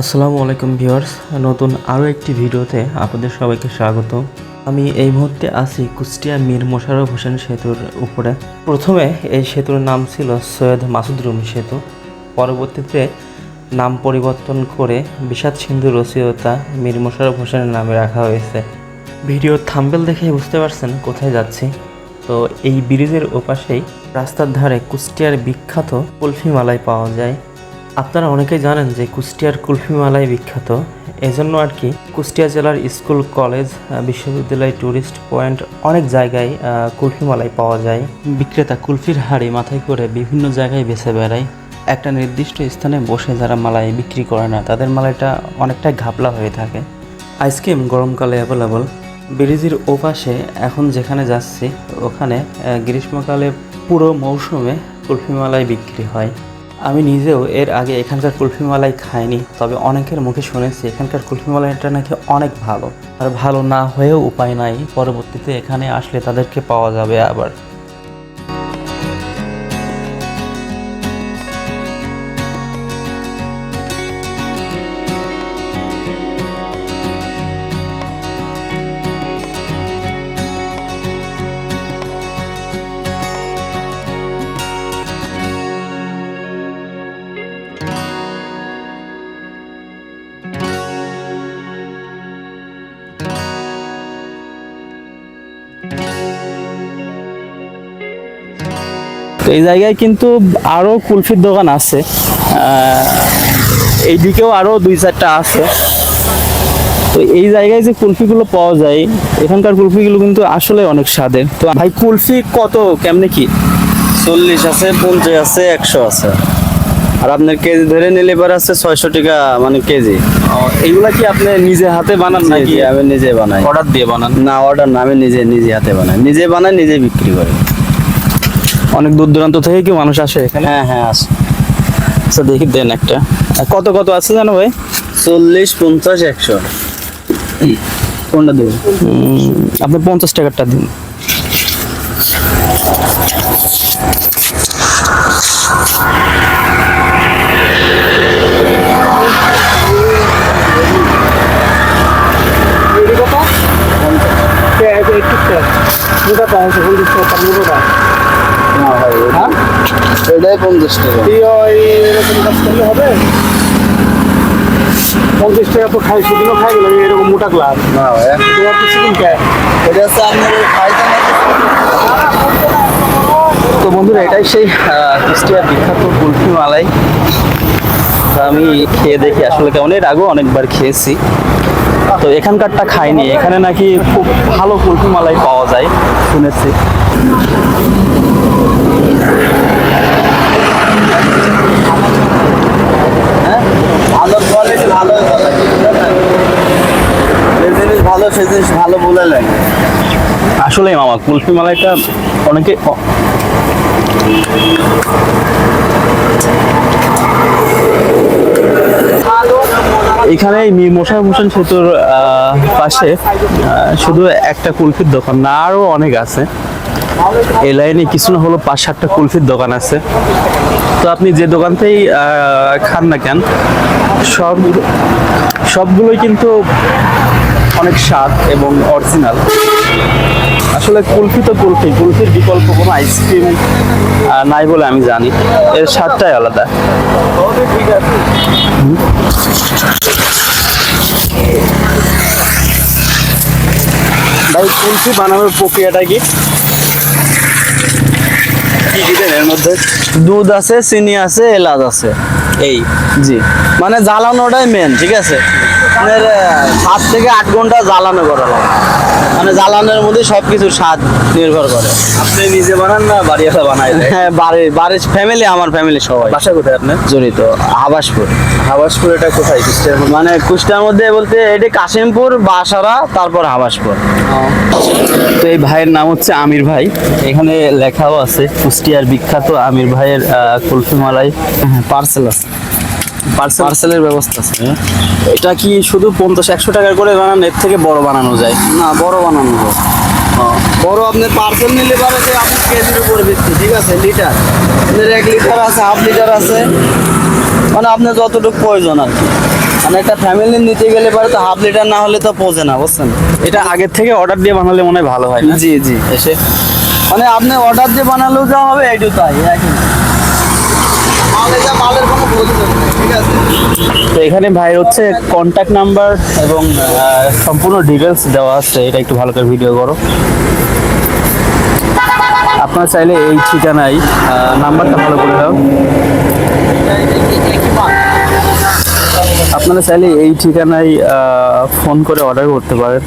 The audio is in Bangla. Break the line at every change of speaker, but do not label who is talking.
আসসালামু আলাইকুম ভিউয়ার্স, নতুন আরও একটি ভিডিওতে আপনাদের সবাইকে স্বাগত। আমি এই মুহূর্তে আছি কুষ্টিয়া মীর মোশাররফ হোসেন সেতুর উপরে। প্রথমে এই সেতুর নাম ছিল সৈয়দ মাসুদ রুমি সেতু। পরবর্তীতে নাম পরিবর্তন করে বিষাদ সিন্ধু রসিয়তা মীর মোশাররফ হোসেনের নামে রাখা হয়েছে। ভিডিও থাম্বেল দেখে বুঝতে পারছেন কোথায় যাচ্ছি। তো এই ব্রিজের ওপাশেই রাস্তার ধারে কুষ্টিয়ার বিখ্যাত কুলফি মালাই পাওয়া যায়। আপনারা অনেকেই জানেন যে কুষ্টিয়ার কুলফি মালাই বিখ্যাত। এজন্য আর কি কুষ্টিয়া জেলার স্কুল কলেজ বিশ্ববিদ্যালয় ট্যুরিস্ট পয়েন্ট অনেক জায়গায় আহ, কুলফি মালাই পাওয়া যায়। বিক্রেতা কুলফির হাড়ি মাথায় করে বিভিন্ন জায়গায় বেছে বেড়ায়। একটা নির্দিষ্ট স্থানে বসে যারা মালাই বিক্রি করে না তাদের মালাইটা অনেকটাই ঘাপলা হয়ে থাকে। আইসক্রিম গরমকালে অ্যাভেলেবল। ব্রিজের ওপাশে এখন যেখানে যাচ্ছি ওখানে গ্রীষ্মকালে পুরো মৌসুমে কুলফি মালাই বিক্রি হয়। আমি নিজেও এর আগে এখানকার কুলফিমালাই খাইনি, তবে অনেকের মুখে শুনেছি এখানকার কুলফিমালাইটা নাকি অনেক ভালো। আর ভালো না হয়েও উপায় নাই, পরবর্তীতে এখানে আসলে তাদেরকে পাওয়া যাবে আবার।
তো এই জায়গায় কিন্তু আরও কুলফির দোকান আছে। এইদিকেও আরও দুই চারটা আছে। তো এই জায়গায় যে কুলফিগুলো পাওয়া যায় এখানকার কুলফিগুলো কিন্তু আসলে অনেক স্বাদের। তো ভাই কুলফি কত? কেমনে কি?
চল্লিশ আছে পঞ্চাশ আছে একশো আছে। আর আপনার কেজি ধরে নিলে এবার আছে ছয়শো টাকা মানে কেজি।
এইগুলা কি আপনি নিজে হাতে বানান নাকি?
নাকি আমি নিজে বানাই।
অর্ডার দিয়ে বানান?
না অর্ডার না আমি নিজে নিজে হাতে বানাই। নিজে বানাই নিজে বিক্রি করি।
অনেক দূর দূরান্ত থেকে কি মানুষ আসে এখানে?
হ্যাঁ হ্যাঁ আছে
আচ্ছা দেখি দেন একটা। আর কত কত আছে জানো ভাই?
চল্লিশ পঞ্চাশ একশো। কোনটা দেবো?
উম, আপনি পঞ্চাশ টাকারটা দিন।
না ভাই এটাই পঞ্চাশ টাকা।
পঞ্চাশ টাকা তো খাই সেদিনও খাই গেলাম এরকম মোটা গ্লাস
না ভাই
তোমার তো সেদিন খায়।
এটা হচ্ছে আপনার খাইতে
তো বন্ধুরা এটাই সেই কুষ্টিয়ার বিখ্যাত কুলফি মালাই। তো আমি খেয়ে দেখি আসলে কেমন। এর আগেও অনেকবার খেয়েছি। তো এখানকারটা খাইনি। এখানে নাকি খুব ভালো কুলফি মালাই পাওয়া যায় শুনেছি
ভালো কোয়ালিটি ভালো বলে যে জিনিস ভালো সে জিনিস ভালো বলে লাগে।
আসলে মামা কুলফি মালাইটা অনেকে এখানে মীর মোশারফ হোসেন সেতুর পাশে শুধু একটা কুলফির দোকান না আরও অনেক আছে। এই লাইনে কিছু না হলো পাঁচ সাতটা কুলফির দোকান আছে। তো আপনি যে দোকানতেই আহ, খান না কেন সব সবগুলোই কিন্তু অনেক স্বাদ এবং অরিজিনাল আসলে কুলফি তো কুলফি কুলফির বিকল্প কোনো আইসক্রিম নাই বলে আমি জানি। এর স্বাদটাই আলাদা।
ভাই কুলফি বানানোর প্রক্রিয়াটা কি?
এর মধ্যে?
দুধ আছে চিনি আছে এলাচ আছে। এই। জি। মানে জ্বালানোটাই মেন ঠিক আছে? আপনার সাত থেকে আট ঘণ্টা জ্বালানো করা লাগে। মানে জ্বালানোর মধ্যে সব কিছুর স্বাদ নির্ভর করে।
আপনি নিজে বানান না বাড়িওয়ালা বানাই
হ্যাঁ বাড়ির বাড়ির ফ্যামিলি আমার ফ্যামিলি সবাই।
বাসা কোথায় আপনার?
জড়িত হাবাসপুর
হাবাসপুর এটা কোথায়? কুষ্টিয়ার মধ্যে?
মানে কুষ্টার মধ্যে বলতে এটি কাশিমপুর বাসারা তারপর হাবাসপুর
তো এই ভাইয়ের নাম হচ্ছে আমির ভাই। এখানে লেখাও আছে কুষ্টিয়ার বিখ্যাত আমির ভাইয়ের আহ, কুলফি মালাই
পার্সেল আছে।
পার্সেল
পার্সেলের ব্যবস্থা আছে। হ্যাঁ?
এটা কি শুধু পঞ্চাশ একশো টাকার করে বানান এর থেকে বড় বানানো যায়?
না বড় বানানো যায়। বড় আপনি পার্সেল নিলে পারে যে আপনি কেজির উপর ভিত্তি ঠিক আছে? লিটার। আপনার এক লিটার আছে হাফ লিটার আছে। মানে আপনার যতটুকু প্রয়োজন আর কি। মানে একটা ফ্যামিলি নিতে গেলে পরে তো হাফ লিটার না হলে তো পোজে না বুঝছেন?
এটা আগের থেকে অর্ডার দিয়ে বানালে মনে হয় ভালো হয় না?
জি জি
এসে।
মানে আপনি অর্ডার দিয়ে বানালেও যা হবে এইটু তাই একই। মালে যা মালের কোনো প্রয়োজন নেই।
তো এখানে ভাই হচ্ছে কন্ট্যাক্ট নাম্বার এবং সম্পূর্ণ ডিটেলস দেওয়া আছে। এটা একটু ভালো করে ভিডিও করো। আপনারা চাইলে এই ঠিকানায় নাম্বারটা ভালো করে দাও। আপনারা চাইলে এই ঠিকানায় ফোন করে অর্ডার করতে পারেন।